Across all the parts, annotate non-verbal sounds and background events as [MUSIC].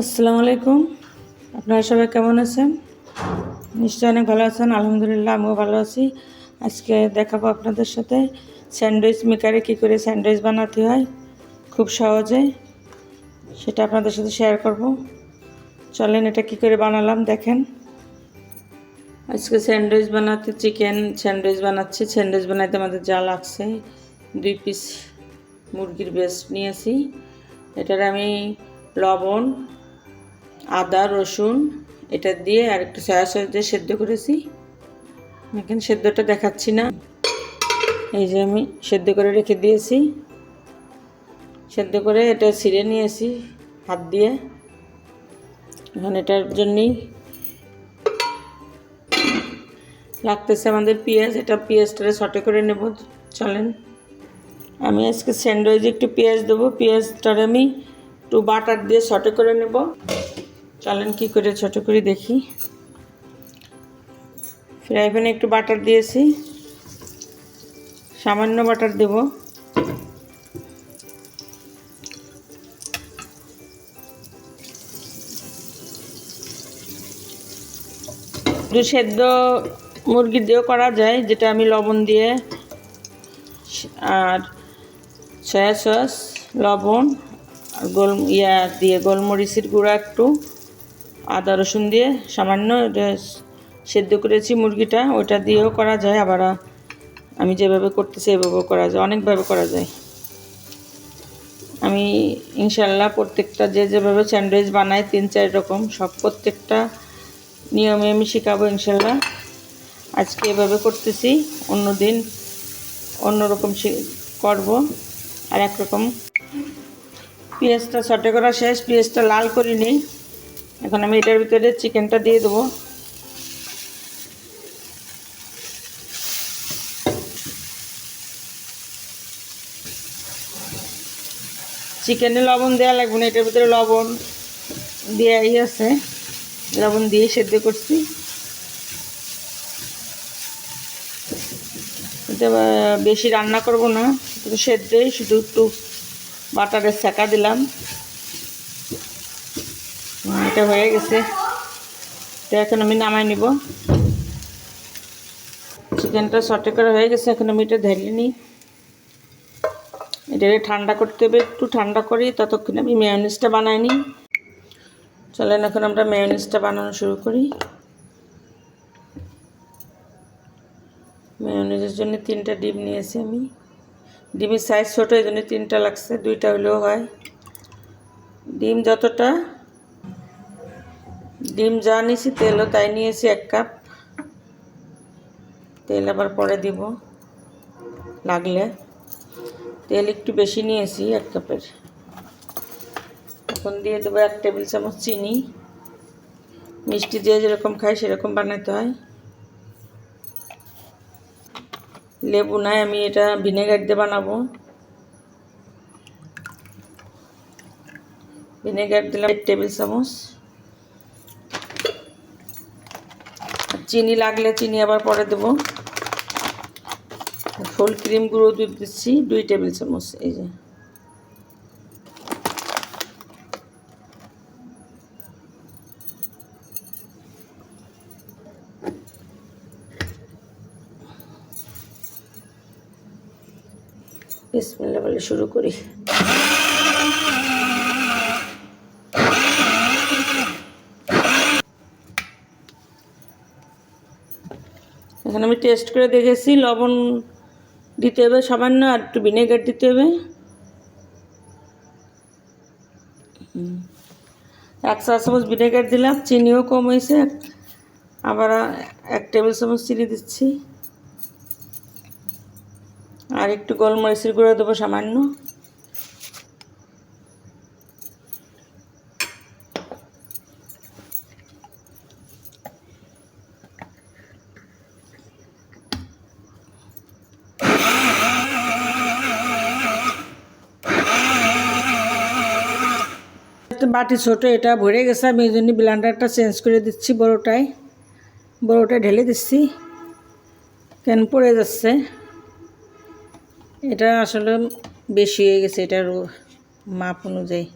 আসসালামু আলাইকুম। আপনারা সবাই কেমন আছেন? নিশ্চয়ই অনেক ভালো আছেন, আলহামদুলিল্লাহ আমিও ভালো আছি। আজকে দেখাবো আপনাদের সাথে স্যান্ডউইচ মেকারে কী করে স্যান্ডউইচ বানাতে হয়, খুব সহজে। সেটা আপনাদের সাথে শেয়ার করব। চলেন এটা কী করে বানালাম দেখেন। আজকে স্যান্ডউইচ বানাতে চিকেন স্যান্ডউইচ বানাচ্ছি। স্যান্ডউইচ বানাইতে আমাদের যা লাগছে, দুই পিস মুরগির বেস্ট নিয়েছি। এটার আমি লবণ আদা, রসুন, এটা দিয়ে আর একটু সয়া সস দিয়ে সেদ্ধ করেছি। এখানে সেদ্ধটা দেখাচ্ছি না। এই যে আমি সেদ্ধ করে রেখে দিয়েছি। সেদ্ধ করে এটা ছিঁড়ে নিয়েছি হাত দিয়ে। এখন এটার জন্যই লাগতেছে আমাদের পেঁয়াজ। এটা পেঁয়াজটা শর্টে করে নেব, চলেন। আমি আজকে স্যান্ডউইচে একটু পেঁয়াজ দেবো। পেঁয়াজটার আমি একটু বাটার দিয়ে শর্টে করে নেব। চলেন কি করে ছোটো করে দেখি। ফ্রাই প্যানে একটু বাটার দিয়েছি। সামান্য বাটার দেব। দু সেদ্ধ মুরগি দিয়েও করা যায়, যেটা আমি লবণ দিয়ে, আর সয়া সস, লবণ গোল, ইয়া দিয়ে গোলমরিচের গুঁড়া একটু। আদা রসুন দিয়ে সামান্য সেদ্ধ করেছি মুরগিটা, ওটা দিয়েও করা যায়, আবার আমি যেভাবে করতেছি এভাবেও করা যায়, অনেকভাবে করা যায়। আমি ইনশাল্লাহ প্রত্যেকটা যে যেভাবে স্যান্ডউইচ বানাই, তিন চার রকম, সব প্রত্যেকটা নিয়মে আমি শেখাবো ইনশাল্লাহ আজকে এভাবে করতেছি অন্য দিন অন্যরকম করব, আর একরকম। পেঁয়াজটা সটে করা শেষ, পেঁয়াজটা লাল করিনি এখন আমি এটার ভিতরে চিকেনটা দিয়ে দেবো। চিকেনে লবণ দেওয়া লাগবে না, এটার ভিতরে লবণ দেওয়াই আছে। লবণ দিয়ে সেদ্ধ করছি। বেশি রান্না করব না সেদ্ধই, শুধু একটু বাটারের সেকা দিলাম। এটা হয়ে গেছে। তো এখন আমি নামাই নিব। চিকেনটা সটে করা হয়ে গেছে, এখন আমি এটা ধরিয়ে নিই। এটা ঠান্ডা করতে হবে, একটু ঠান্ডা করি ততক্ষণ আমি মেয়নিসটা বানাই নিই। চলেন এখন আমরা মেয়নিসটা বানানো শুরু করি। মেয়নিজের জন্য তিনটা ডিম নিয়েছি আমি। ডিমের সাইজ ছোটো এই জন্য তিনটা লাগছে, দুইটা হলেও হয়। ডিম যতটা ডিম যা নিয়েছি তেলও তাই নিয়েছি এক কাপ। তেল আবার পরে দিব লাগলে। তেল একটু বেশি নিয়েছি এক কাপের। এখন দিয়ে দেবো এক টেবিল চামচ চিনি। মিষ্টি দিয়ে যেরকম খাই সেরকম বানাতে হয়। লেবু নাই, আমি এটা ভিনেগার দিয়ে বানাবো। ভিনেগার দিলাম এক টেবিল চামচ। চিনি লাগলে চিনি আবার পরে দেবো। ফুল ক্রিম গুঁড়ো দুধ দিচ্ছি, দুই টেবিল চামচ, এই যে। বলে শুরু করি। এখন আমি টেস্ট করে দেখেছি, লবণ দিতে হবে সামান্য আর একটু ভিনেগার দিতে হবে। এক চা চামচ ভিনেগার দিলাম, চিনিও কম হয়েছে। আবার এক টেবিল চামচ চিনি দিচ্ছি। আর একটু গোলমরিচের গুঁড়ো দেবো সামান্য। বাটি ছোট, এটা ভরে গেছে, আমি এই জন্য ব্লান্ডারটা চেঞ্জ করে দিচ্ছি, বড়োটায়। বড়োটায় ঢেলে দিচ্ছি। কেন পড়ে যাচ্ছে? এটা আসলে বেশি হয়ে গেছে, এটার মাপ অনুযায়ী।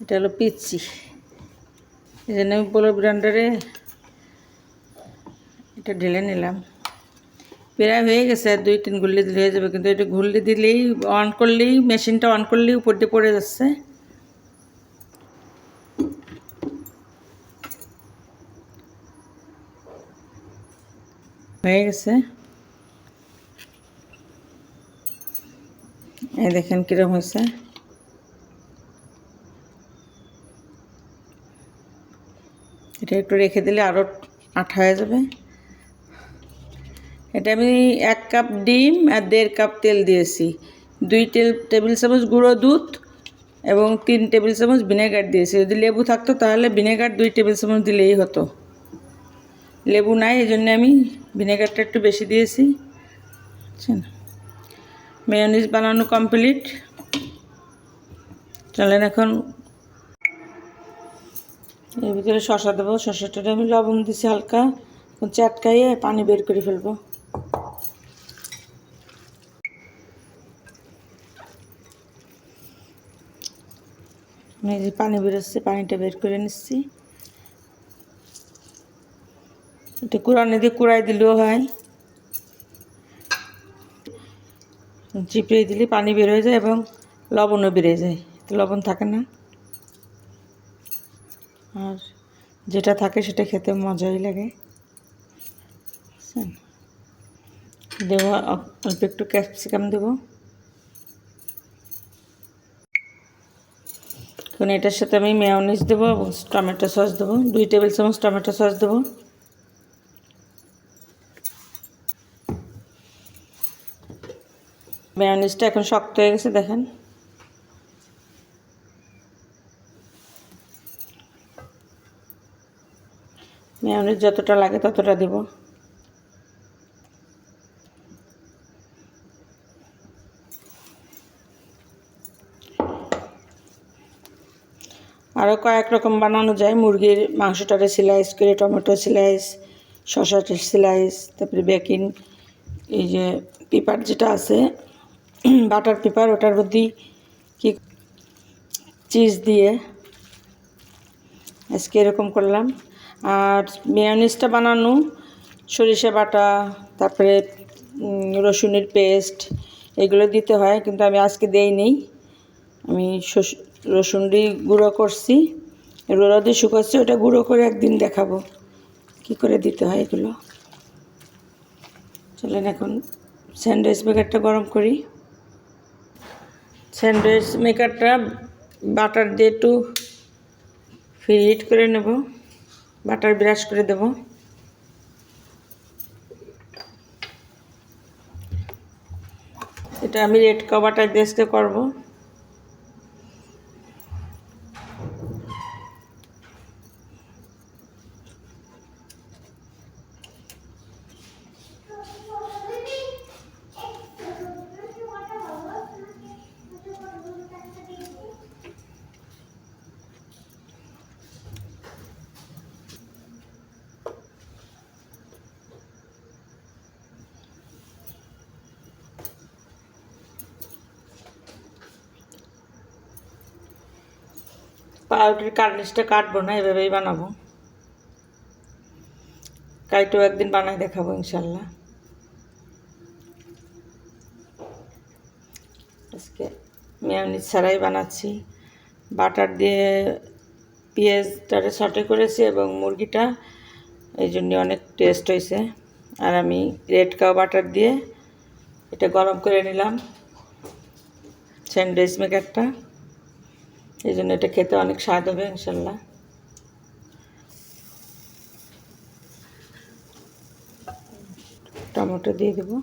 এটা হলো পিচ্ছি এই জন্য আমি পোলো ব্র্যান্ডারে এটা ঢেলে নিলাম। প্রায় হয়ে গেছে, দুই তিন গুল্লি দিলে হয়ে যাবে, কিন্তু এটা ঘুরলে দিলেই অন করলেই মেশিনটা অন করলেই উপর দিয়ে পড়ে যাচ্ছে। হয়ে গেছে। এই দেখেন কিরম হয়েছে। এটা একটু রেখে দিলে আরও আঠা হয়ে যাবে। এটা আমি এক কাপ ডিম আর দেড় কাপ তেল দিয়েছি। দুই টেল, টেবিল চামচ গুঁড়ো দুধ এবং তিন টেবিল চামচ ভিনেগার দিয়েছি। যদি লেবু থাকতো তাহলে ভিনেগার দুই টেবিল চামচ দিলেই হতো। লেবু নাই, এই জন্য আমি ভিনেগারটা একটু বেশি দিয়েছি। বুঝছেন? বানানো কমপ্লিট চলেন এখন এর ভিতরে শশা দেবো। শশাটা আমি লবণ দিছি হালকা। চাটকাইয়ে পানি বের করে ফেলব। এই যে পানি বেরোচ্ছে পানিটা বের করে নিচ্ছি। এটা কুড়ানি দিয়ে কুড়াই দিলেও হয়। চিপড়ে দিলে পানি বের হয়ে যায় এবং লবণও বেড়ে যায়। তো লবণ থাকে না। আর যেটা থাকে সেটা খেতে মজাই লাগে। বুঝছেন? দেবো অল্প একটু ক্যাপসিকাম দেবো। এখন এটার সাথে আমি মেয়নিজ দেবো এবং টমেটো সস দেবো। দুই টেবিল চামচ টমেটো সস দেবো। মেয়নিজটা এখন শক্ত হয়ে গেছে, দেখেন। মেয়নিজ যতটা লাগে ততটা দেব। আরও কয়েক রকম বানানো যায়। মুরগির মাংসটারে স্লাইস করে, টমেটো স্লাইস শশাটা স্লাইস তারপরে বেকিং এই যে পেপার যেটা আছে [CLEARS THROAT] বাটার পেপার, ওটার মধ্যে কি চিজ দিয়ে আজকে এরকম করলাম। আর মেয়নিজটা বানানো, সরিষা বাটা, তারপরে রসুনের পেস্ট এগুলো দিতে হয়, কিন্তু আমি আজকে দেই নেই আমি রসুন দিয়ে গুঁড়ো করছি রোদে শুকাচ্ছি, ওটা গুঁড়ো করে একদিন দেখাবো, কি করে দিতে হয় এগুলো। চলেন এখন স্যান্ডউইচ মেকারটা গরম করি। স্যান্ডউইচ মেকারটা বাটার দিয়ে একটু ফ্রি হিট করে নেব। বাটার ব্রাশ করে দেব। এটা আমি রেড কভারটা দিয়ে করব। পাউরুটির কার্নিশটা কাটবো না, এভাবেই বানাবো। কাইটেও একদিন বানাই দেখাবো ইনশাল্লাহ। আজকে মেয়নিজ ছাড়াই বানাচ্ছি। বাটার দিয়ে পেঁয়াজটারে সটে করেছি এবং মুরগিটা, এই জন্য অনেক টেস্ট হয়েছে। আর আমি রেড কাউ বাটার দিয়ে এটা গরম করে নিলাম। স্যান্ডউইচ মেকারটা। এই জন্য এটা খেতে অনেক স্বাদ হবে ইনশাল্লাহ। টমেটো দিয়ে দেবো।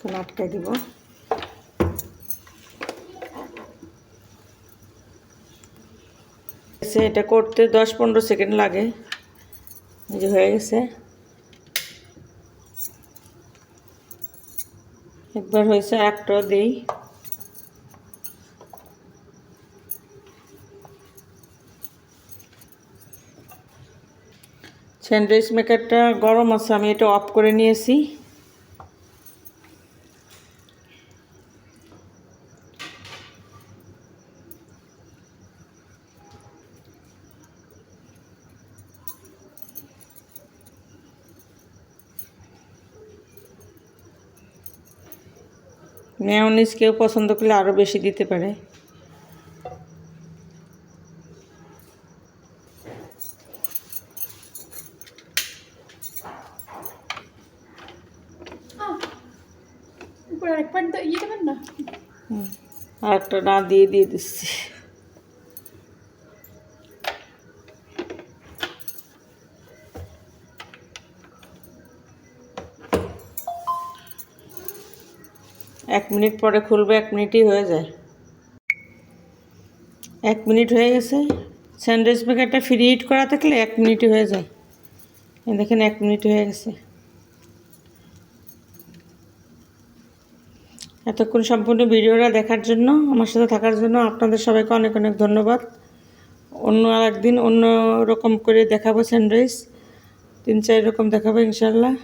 একটু নাটকে দিব। এটা করতে দশ পনেরো সেকেন্ড লাগে। যে হয়ে গেছে। একবার হয়েছে একটা দিই। স্যান্ডউইচ মেকারটা গরম আছে, আমি এটা অফ করে নিয়েছি। মেয়নিজ কেউ পছন্দ করলে আরও বেশি দিতে পারে। আর একটা না দিয়ে দিয়ে দিচ্ছি। এক মিনিট পরে খুলবে, এক মিনিটই হয়ে যায়। এক মিনিট হয়ে গেছে। স্যান্ডউইচ মেকারটা ফ্রি হিট করা থাকলে এক মিনিটই হয়ে যায়। দেখেন এক মিনিট হয়ে গেছে। এতক্ষণ সম্পূর্ণ ভিডিওটা দেখার জন্য, আমার সাথে থাকার জন্য আপনাদের সবাইকে অনেক অনেক ধন্যবাদ। অন্য আর একদিন অন্য রকম করে দেখাবো স্যান্ডউইচ। তিন চার রকম দেখাবো ইনশাল্লাহ